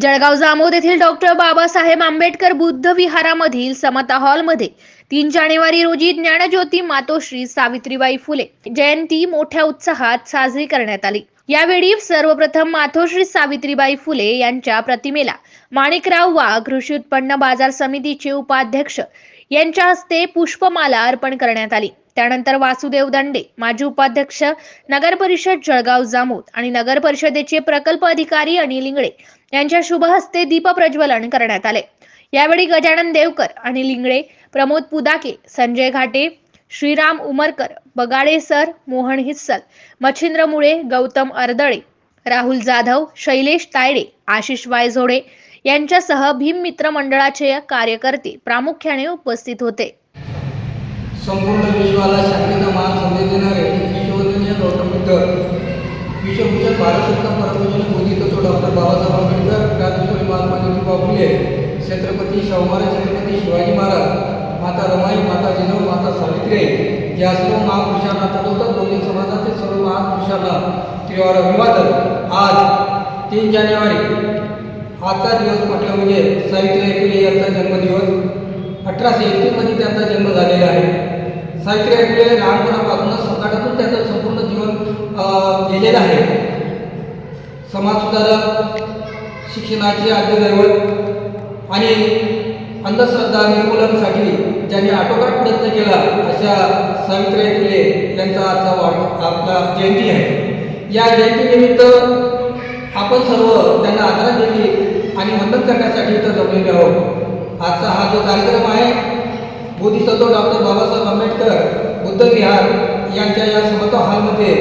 जळगाव जामोद येथील डॉक्टर बाबासाहेब आंबेडकर बुद्ध विहारामधील समता हॉलमध्ये तीन जानेवारी रोजी ज्ञानज्योती मातोश्री सावित्रीबाई फुले जयंती मोठ्या उत्साहात साजरी करण्यात आली. यावेळी सर्वप्रथम मातोश्री सावित्रीबाई फुले यांच्या प्रतिमेला माणिकराव वाघ कृषी उत्पन्न बाजार समितीचे उपाध्यक्ष यांच्या हस्ते पुष्पमाला अर्पण करण्यात आली. त्यानंतर वासुदेव दंडे माजी उपाध्यक्ष नगर परिषद जळगाव जामोद आणि नगर परिषदेचे प्रकल्प अधिकारी अनिल इंगळे यांच्या शुभ हस्ते दीप प्रज्वलन करण्यात आले. यावेळी गजानन देवकर आणि लिंगळे प्रमोद पुदाके संजय घाटे श्रीराम उमरकर बगाडे सर मोहन हिस्सल मच्छिंद्र मुळे गौतम अर्दळे राहुल जाधव शैलेश तायडे आशिष वायझोडे यांच्यासह भीम मित्र मंडळाचे कार्यकर्ते प्रामुख्याने उपस्थित होते. संपूर्ण विश्वाला शांतीचा मान संदेश देणारे विश्ववंदनीय गौतम बुद्ध विश्वभूषण भारतरत्न परमपूजन मोदी तत्व डॉक्टर बाबासाहेब आंबेडकर क्रांतिस्वरी महात्मा ज्योतिबा फुले छत्रपती शाहू महाराज छत्रपती शिवाजी महाराज माता रमाई माता जिजाऊ माता सावित्री या सर्व महापुरुषांना तदोतक बहुजन समाजातील सर्व महापुरुषांना त्रिवार अभिवादन. आज तीन जानेवारी आजचा दिवस म्हटलं म्हणजे सावित्रीबाई फुले यांचा जन्मदिवस. अठराशे एकतीसमध्ये त्यांचा जन्म झालेला आहे. सावित्री फुले लहानपणापासूनच संकटातून त्याचं संपूर्ण जीवन गेलेलं आहे. समाजसुधारक शिक्षणाचे आद्यदैवत आणि अंधश्रद्धा निर्मूलनासाठी ज्यांनी आटोकाट प्रयत्न केला अशा सावित्रीबाई फुले यांचा आजचा वाढ आपला जयंती आहे. या जयंतीनिमित्त आपण सर्व त्यांना आदरांजली आणि वंदन करण्यासाठी इथं जमलेले आहोत. आजचा हा जो कार्यक्रम आहे बोधिसत्व डॉक्टर बाबासाहेब आंबेडकर बुद्ध विहार यांच्या या समता हॉलमध्ये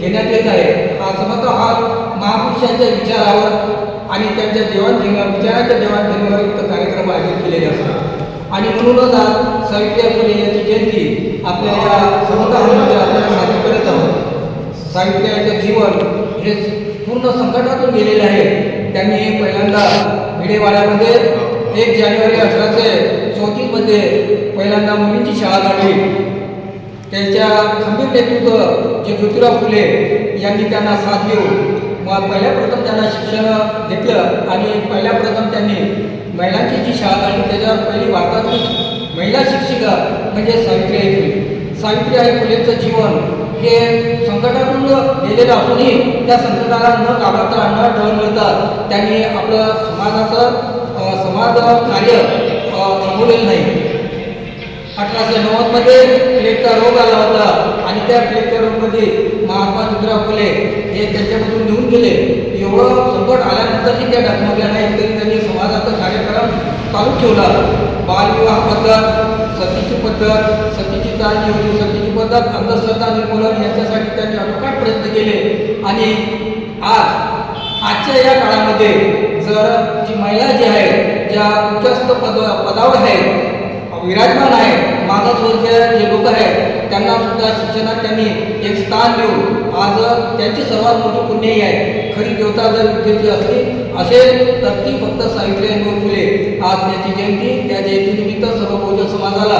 घेण्यात येत आहे. हा समता हॉल महापुरुषांच्या विचारावर आणि त्यांच्या देवाणघेवाण विचारांच्या देवाणघेवाणीवर इथं कार्यक्रम आयोजित केलेले असतात. आणि म्हणूनच आज सावित्रीबाई फुले यांची जयंती आपल्या या समता हॉलमध्ये आपण साजरी करत आहोत. सावित्रीबाईचं जीवन हे पूर्ण संकटातून गेलेले आहे. त्यांनी पहिल्यांदा भिडेवाड्यामध्ये एक जानेवारी अठराशे पहिल्यांदा मुलींची शाळा काढली. त्यांच्या खंबीर नेतृत्व जे ज्योतिराव फुले यांनी त्यांना साथ देऊन मग पहिल्या प्रथम त्यांना शिक्षण घेतलं आणि पहिल्या प्रथम त्यांनी महिलांची जी शाळा काढली त्याच्यावर पहिली भारतातली महिला शिक्षिका म्हणजे सावित्रीबाई फुले. सावित्रीबाई फुलेंचं जीवन हे संकटातून गेलेलं असूनही त्या संकटाला न काढता न मिळतात. त्यांनी आपलं समाजाचं समाज कार्य थांबवलेलं नाही. अठराशे नव्वदमध्ये प्लेगचा रोग आला होता. आणि त्या प्लेगच्या रोगमध्ये महात्मा ज्योतिराव फुले हे त्यांच्यामधून निघून गेले. एवढं संकट आल्यानंतरही त्या डगमगल्या नाही तरी त्यांनी समाजाचा कार्यक्रम चालू ठेवला. बालविवाह पद्धत सतीची पद्धत सतीची चाल होती. सतीची पद्धत अंधश्रद्धा निर्मूलन यांच्यासाठी त्यांनी अटोकाट प्रयत्न केले. आणि आज आजच्या या काळामध्ये जर जी महिला जी आहे ज्या उच्चस्त पद पदावर आहेत विराजमान आहे मागासवर्गीय जे लोक आहेत त्यांना सुद्धा शिक्षणात त्यांनी एक स्थान देऊन आज त्यांची सर्वात मोठी पुण्यही आहे. खरी देवता जर विद्यार्थी असली असेल तर ती फक्त सावित्रीबाई फुले. आज त्याची जयंती त्या जयंतीनिमित्त सर्व बहुजन समाजाला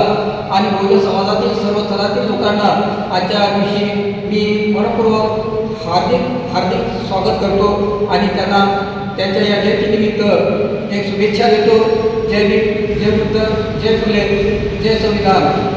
आणि बहुजन समाजातील सर्व स्तरातील लोकांना आजच्या दिवशी मी मनपूर्वक हार्दिक हार्दिक स्वागत करतो आणि त्यांना त्यांच्या या जयंतीनिमित्त एक शुभेच्छा देतो. जय भीम जय बुद्ध. जय तुले जे संविधान